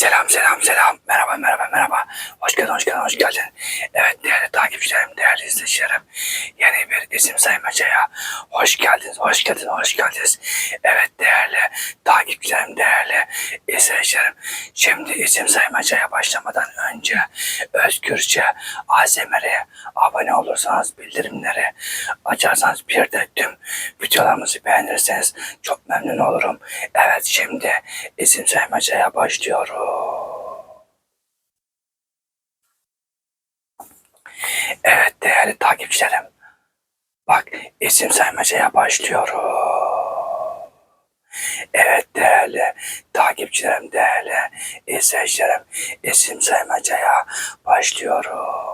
Selam selam selam. Merhaba merhaba merhaba. Hoş geldin hoş geldin hoş geldin. Evet değerli takipçilerim, değerli izleyicilerim. Yeni bir isim saymacaya hoş geldiniz, hoş geldiniz, hoş geldiniz. Evet değerli takipçilerim, değerli izleyicilerim. Şimdi isim saymacaya başlamadan önce özgürce ASMR'e abone olursanız bildirimleri açarsanız bir de tüm videolarımızı beğenirseniz çok memnun olurum. Evet şimdi isim saymacaya başlıyorum. Evet değerli takipçilerim. Bak isim saymacaya başlıyorum. Evet değerli takipçilerim, değerli izleyicilerim. isim saymacaya başlıyorum.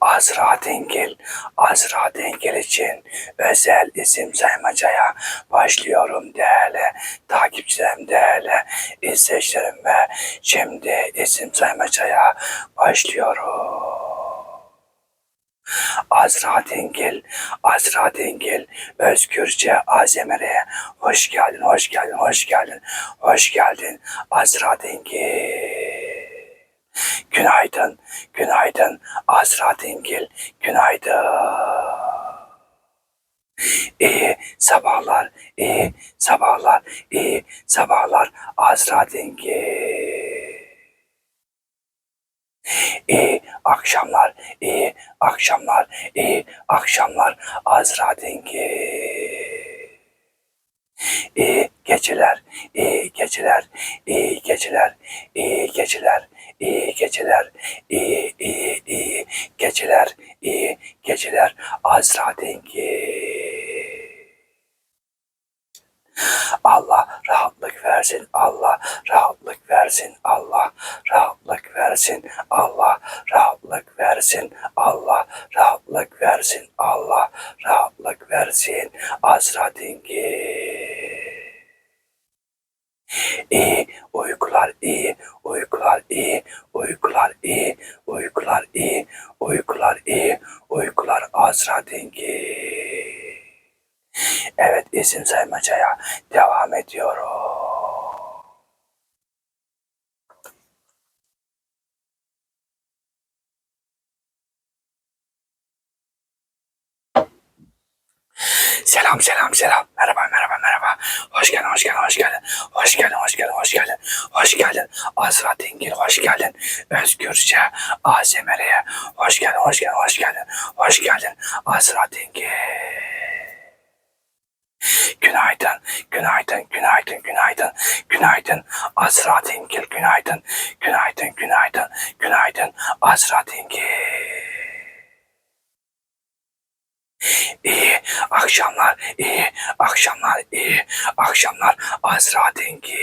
Azra Dingil, Azra Dingil için özel isim saymacaya başlıyorum değerli takipçilerim, değerli izleyicilerim ve şimdi isim saymacaya başlıyorum. Azra Dingil, Azra Dingil, Özgürce Azemere, hoş geldin, hoş geldin, hoş geldin, hoş geldin, Azra Dingil. Günaydın, günaydın, Azra Dingil, günaydın. İyi sabahlar, iyi sabahlar, iyi sabahlar, Azra Dingil. İyi akşamlar, iyi akşamlar, iyi akşamlar, Azra Dingil. İyi geceler, iyi geceler, iyi geceler, iyi geceler, iyi geceler, iyi iyi iyi geceler, iyi geceler, Azra Dingil. Allah rahatlık versin, Allah rahatlık versin, Allah rahatlık versin, Allah rahatlık versin, Allah rahatlık versin, Allah rahatlık versin, Azra Dingil. İyi iyi, uykular iyi, uykular iyi, uykular iyi, uykular iyi, uykular Azra Dingil. Evet isim saymacaya devam ediyorum. Selam selam selam. Merhaba merhaba merhaba. Hoş geldin hoş geldin hoş geldin. Hoş geldin hoş geldin hoş geldin. Hoş geldin. Azra Dingil hoş geldin. Özgürce ASMR'ye hoş geldin hoş geldin hoş geldin. Hoş geldin. Azra Dingil. Günaydın, günaydın, günaydın, günaydın, günaydın, Azra Dingil, günaydın, günaydın, günaydın, günaydın, Azra Dingil. İyi akşamlar, iyi akşamlar, iyi akşamlar, Azra Dingil.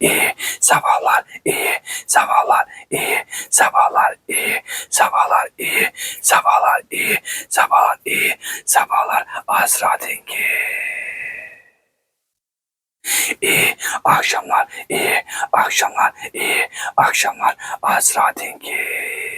İyi sabahlar, iyi sabahlar, iyi sabahlar, iyi sabahlar, iyi sabahlar, iyi sabahlar, iyi sabahlar, Azra Dingil. İyi akşamlar, iyi akşamlar, iyi akşamlar, Azra Dingil.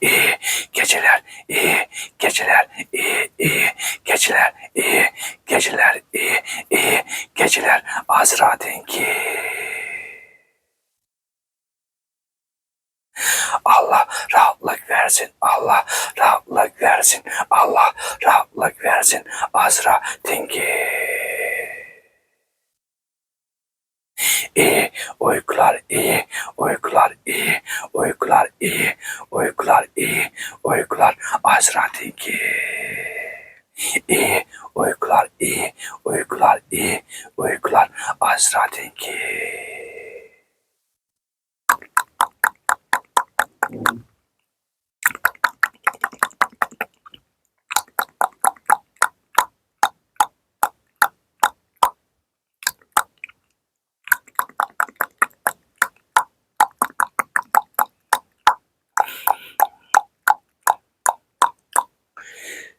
İyi geceler, iyi geceler, iyi iyi geceler, iyi geceler, iyi iyi geceler, Azra Dingil. Allah rahatlık versin. Allah rahatlık versin. Allah rahatlık versin. Azra Dingil. İyi uykular iyi uykular iyi uykular iyi uykular iyi uykular Azra Dingil. İyi uykular iyi uykular iyi uykular Azra Dingil.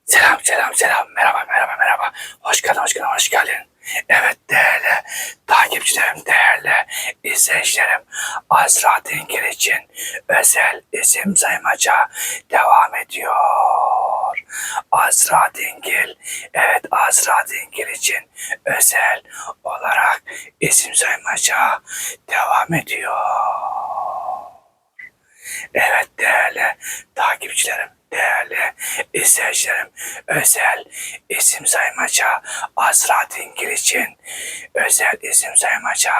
Selam selam selam merhaba merhaba merhaba hoş geldin hoş geldin hoş geldin. Evet değerli takipçilerim değerli izleyicilerim Azra Dingil için özel isim saymaca devam ediyor. Azra Dingil. Evet Azra Dingil için özel olarak isim saymaca devam ediyor. Evet değerli takipçilerim, değerli izleyicilerim, özel isim saymaca Azra Dingil için özel isim saymaca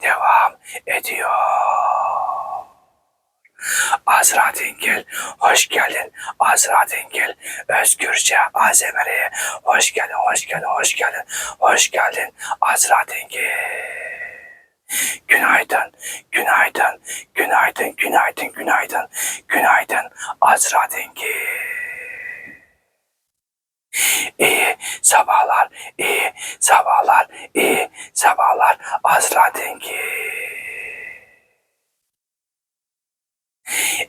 devam ediyor. Azra Dingil, hoş geldin. Azra Dingil, Özgürce Azemeri'ye hoş geldin, hoş geldin, hoş geldin, hoş geldin. Azra Dingil. Günaydın, günaydın, günaydın, günaydın, günaydın, günaydın. Azra Dingil. İyi sabahlar, iyi sabahlar, iyi sabahlar. Azra Dingil.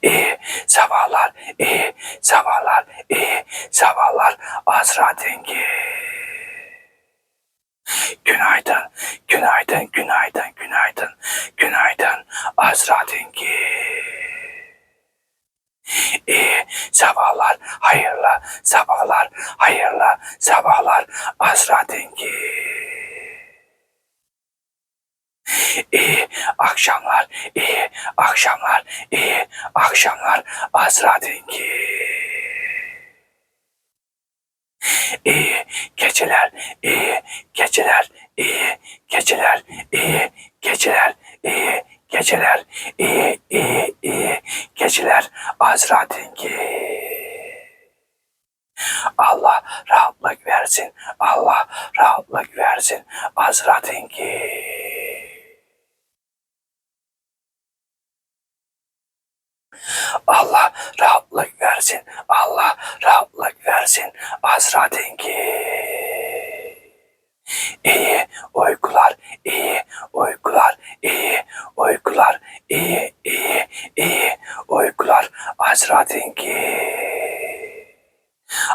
İyi sabahlar, iyi sabahlar, iyi sabahlar. Azra Dengi. Günaydın, günaydın, günaydın, günaydın, günaydın. Azra Dengi. İyi sabahlar, hayırlı sabahlar, hayırlı sabahlar. Azra Dengi. İyi akşamlar, iyi akşamlar, iyi akşamlar. Azra Dengi. İyi geceler, iyi geceler, iyi geceler, iyi geceler, iyi geceler, iyi, iyi, iyi geceler. Azra Dengi. Allah rahatlık versin. Allah rahatlık versin. Azra Dengi. Allah rahatlık versin. Allah rahatlık versin. Azra Dengi. İyi uykular, iyi uykular, iyi uykular, iyi, iyi, iyi uykular. Azra Dengi.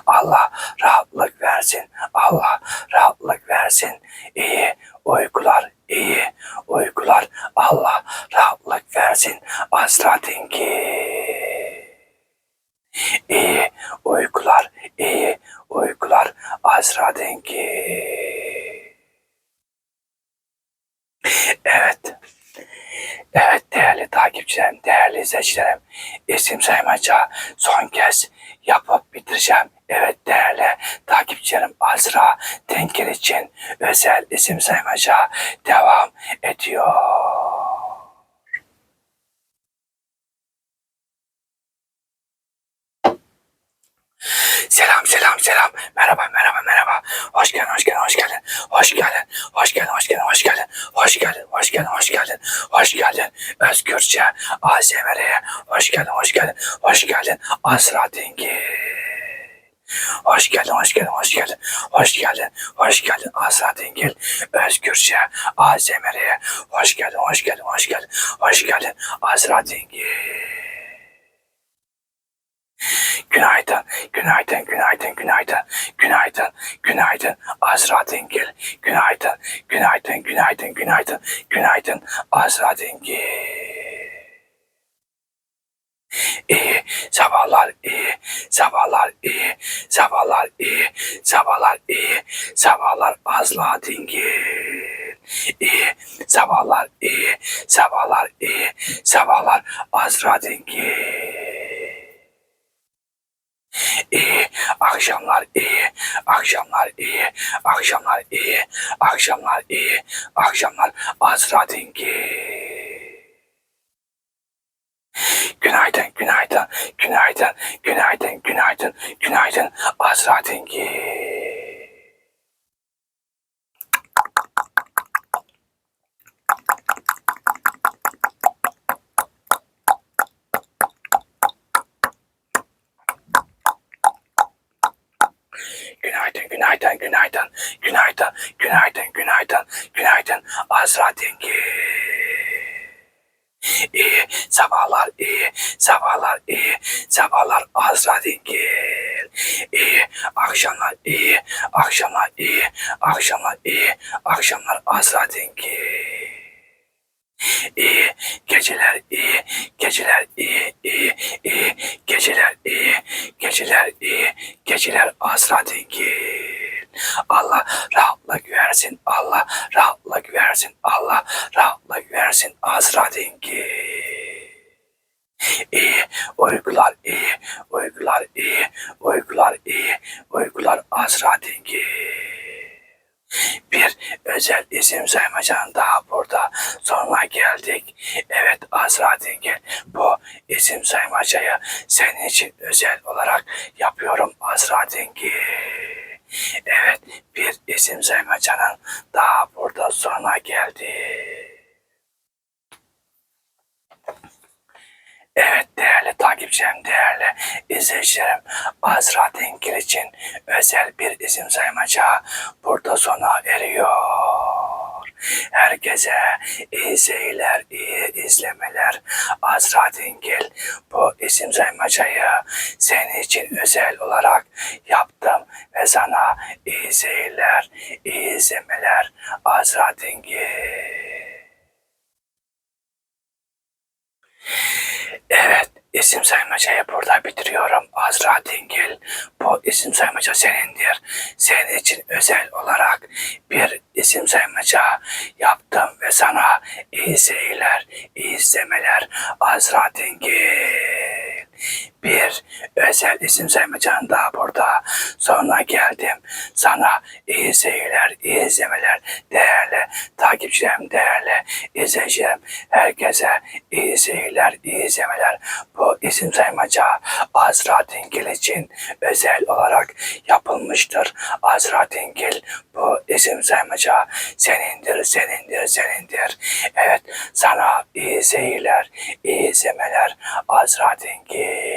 Allah rahatlık versin. Allah rahatlık versin. İyi uykular, iyi uykular. Allah rahatlık versin. Azra Dengi. İyi uykular, iyi uykular. Azra Dengi. Evet. Evet değerli takipçilerim, değerli izleyicilerim. İsim saymaca son kez yapıp bitireceğim. Evet değerli takipçilerim Azra Tenkil için özel isim saymaca devam ediyor. Selam selam selam. Merhaba merhaba merhaba. Hoş geldin hoş geldin hoş geldin. Hoş geldin. Hoş geldin hoş geldin hoş geldin. Hoş geldin hoş geldin hoş geldin. Hoş geldin. Özgürce ASMR'ye hoş geldin hoş geldin. Hoş geldin. Asra Dingi. Hoş geldin, hoş geldin, hoş geldin, hoş geldin, hoş geldin Asra Dingil, Özgürce, ASMR'ye, hoş geldin, hoş geldin, hoş geldin, hoş geldin Asra Dingil. Günaydın, günaydın, günaydın, günaydın, günaydın, günaydın, Azra Dingil. Günaydın, günaydın, günaydın, günaydın, günaydın, Azra Dingil. İyi, sabahlar iyi, sabahlar iyi, sabahlar iyi, sabahlar iyi, sabahlar Azra Dingil. İyi, sabahlar iyi, sabahlar iyi, sabahlar Azra Dingil. İyi, akşamlar iyi, akşamlar iyi, akşamlar iyi, akşamlar iyi, akşamlar Azra. Günaydın, günaydın, günaydın, günaydın, günaydın, günaydın Azra. Günaydın, günaydın, günaydın, günaydın, günaydın, günaydın, Azra Dengi. İyi, sabahlar iyi, sabahlar iyi, sabahlar Azra Dengi. İyi, akşamlar iyi, akşamlar iyi, akşamlar iyi, akşamlar Azra Dengi. iyi, geceler iyi, geceler iyi, iyi, iyi, geceler iyi, geceler iyi, geceler Azra Dingil. Allah rahatlık versin, Allah rahatlık versin, Allah rahatlık versin Azra Dingil. İyi, uykular iyi, uykular iyi, uykular iyi, uykular Azra Dingil. Bir saymacan daha burada sonuna geldik. Evet Azra Dingil bu isim saymacayı senin için özel olarak yapıyorum Azra Dingil. Evet bir isim saymacanın daha burada sonuna geldi. Evet değerli takipçilerim, değerli izleyicilerim, Azra Dingil için özel bir isim saymaca burada sona eriyor. Herkese iyi seyirler, iyi izlemeler. Azra Dingil bu isim saymacayı senin için özel olarak yaptım ve sana iyi seyirler, iyi izlemeler. Azra Dingil. Evet, isim saymacayı burada bitiriyorum Azra Dingil. Bu isim saymaca senindir. Senin için özel olarak bir isim saymaca yaptım ve sana iyi seyirler, iyi izlemeler Azra Dingil. Bir özel isim saymacan daha burada. Sonra geldim. Sana iyi seyirler, iyi izlemeler değerli takipçilerim, değerli izleyicilerim. Herkese iyi seyirler, iyi izlemeler. Bu isim saymaca Azra Dingil için özel olarak yapılmıştır. Azra Dingil bu isim saymaca senindir, senindir, senindir. Evet sana iyi seyirler, iyi izlemeler Azra Dingil.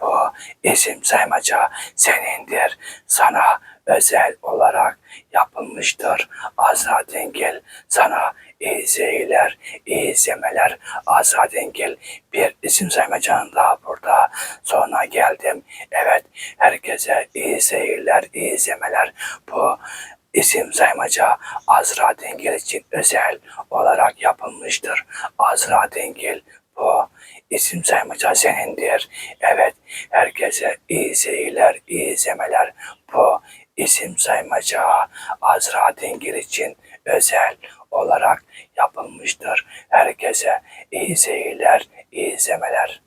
Bu isim saymaca senindir. Sana özel olarak yapılmıştır. Azra Dingil sana iyi seyirler, iyi izlemeler. Azra Dingil bir isim saymacanın daha burada. Sonra geldim. Evet herkese iyi seyirler, iyi izlemeler. Bu isim saymaca Azra Dingil için özel olarak yapılmıştır. Azra Dingil bu isim saymaca senindir. Evet herkese iyi seyirler, iyi izlemeler. Bu isim saymaca Azra Dingil için özel olarak yapılmıştır. Herkese iyi seyirler, iyi izlemeler.